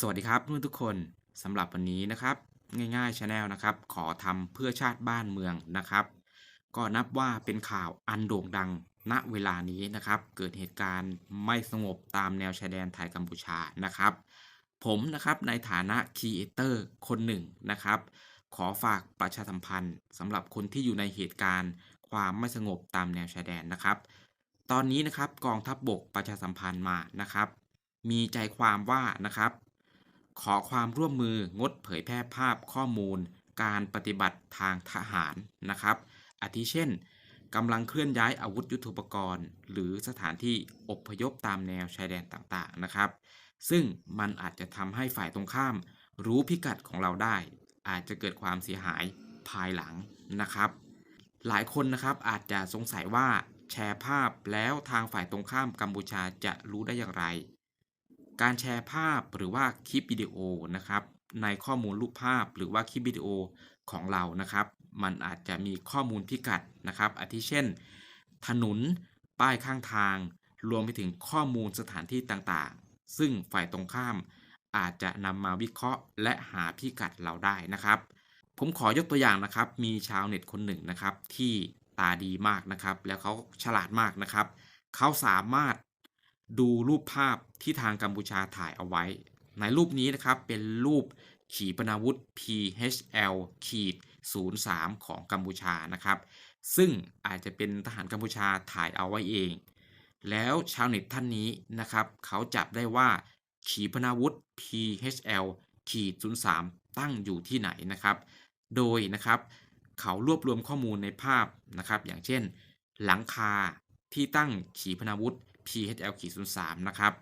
สวัสดีครับเพื่อนทุกคนสำหรับวันนี้นะครับ ง่ายๆชาแนลนะครับ ขอทำเพื่อชาติบ้านเมืองนะครับ ก็นับว่าเป็นข่าวอันโด่งดังณเวลานี้นะครับ เกิดเหตุการณ์ไม่สงบตามแนวชายแดนไทยกัมพูชานะครับ ผมนะครับในฐานะครีเอเตอร์คนหนึ่งนะครับ ขอฝากประชาสัมพันธ์สำหรับคนที่อยู่ในเหตุการณ์ ความไม่สงบตามแนวชายแดนนะครับ ตอนนี้นะครับกองทัพบบกประชาสัมพันธ์มานะครับ มีใจความว่านะครับ ขอความร่วมมืองดเผยแพร่ภาพข้อมูล การปฏิบัติทางทหารนะครับอาทิเช่นกำลังเคลื่อนย้ายอาวุธยุทโธปกรณ์ หรือสถานที่อพยพตามแนวชายแดนต่างๆนะครับ ซึ่งมันอาจจะทำให้ฝ่ายตรงข้าม รู้พิกัดของเราได้ อาจจะเกิดความเสียหายภายหลังนะครับ หลายคนนะครับอาจจะสงสัยว่าแชร์ภาพแล้วทางฝ่ายตรงข้ามกัมพูชาจะรู้ได้อย่างไร การแชร์ภาพหรือว่าคลิปวิดีโอนะครับ ในข้อมูลรูปภาพหรือว่าคลิปวิดีโอของเรานะครับ มันอาจจะมีข้อมูลพิกัดนะครับ อาทิเช่น ถนนป้ายข้างทาง รวมไปถึงข้อมูลสถานที่ต่างๆ ซึ่งฝ่ายตรงข้ามอาจจะนำมาวิเคราะห์ และหาพิกัดเราได้นะครับ ผมขอยกตัวอย่างนะครับ มีชาวเน็ตคนหนึ่งนะครับ ที่ตาดีมากนะครับ แล้วเขาฉลาดมากนะครับ เขาสามารถ ดูรูปภาพที่ทางกัมพูชาถ่ายเอาไว้ ในรูปนี้นะครับเป็นรูปขีปนาวุธ PHL ขีด03 ของกัมพูชานะครับ ซึ่งอาจจะเป็นทหารกัมพูชาถ่ายเอาไว้เอง แล้วชาวเน็ตท่านนี้นะครับเขาจับได้ว่าขีปนาวุธ PHL ขีด03 ตั้งอยู่ที่ไหนนะครับ โดยนะครับเขารวบรวมข้อมูลในภาพนะครับ อย่างเช่น หลังคาที่ตั้งขีปนาวุธ PHL ขีด03นะครับ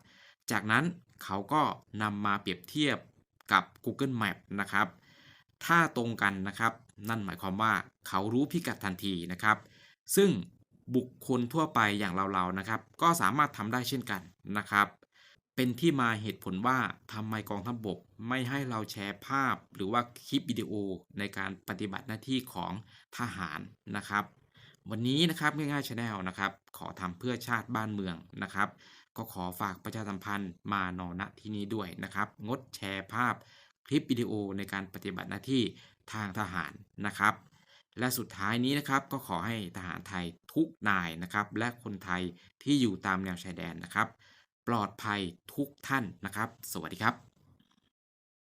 จากนั้นเขาก็นำมาเปรียบเทียบกับ Google Map นะครับ ถ้าตรงกันนะครับ นั่นหมายความว่าเขารู้พิกัดทันทีนะครับ ซึ่งบุคคลทั่วไปอย่างเราๆนะครับ ก็สามารถทำได้เช่นกันนะครับ เป็นที่มาเหตุผลว่าทำไมกองทัพบบกไม่ให้เราแชร์ภาพ หรือว่าคลิปวิดีโอในการปฏิบัติหน้าที่ของทหารนะครับ วันนี้นะครับง่ายๆชาแนลนะครับ ขอทำเพื่อชาติบ้านเมืองนะครับ ก็ขอฝากประชาสัมพันธ์มานอณที่นี้ด้วยนะครับ งดแชร์ภาพคลิปวิดีโอในการปฏิบัติหน้าที่ทางทหารนะครับ และสุดท้ายนี้นะครับก็ขอให้ทหารไทยทุกนายนะครับ และคนไทยที่อยู่ตามแนวชายแดนนะครับ ปลอดภัยทุกท่านนะครับ สวัสดีครับ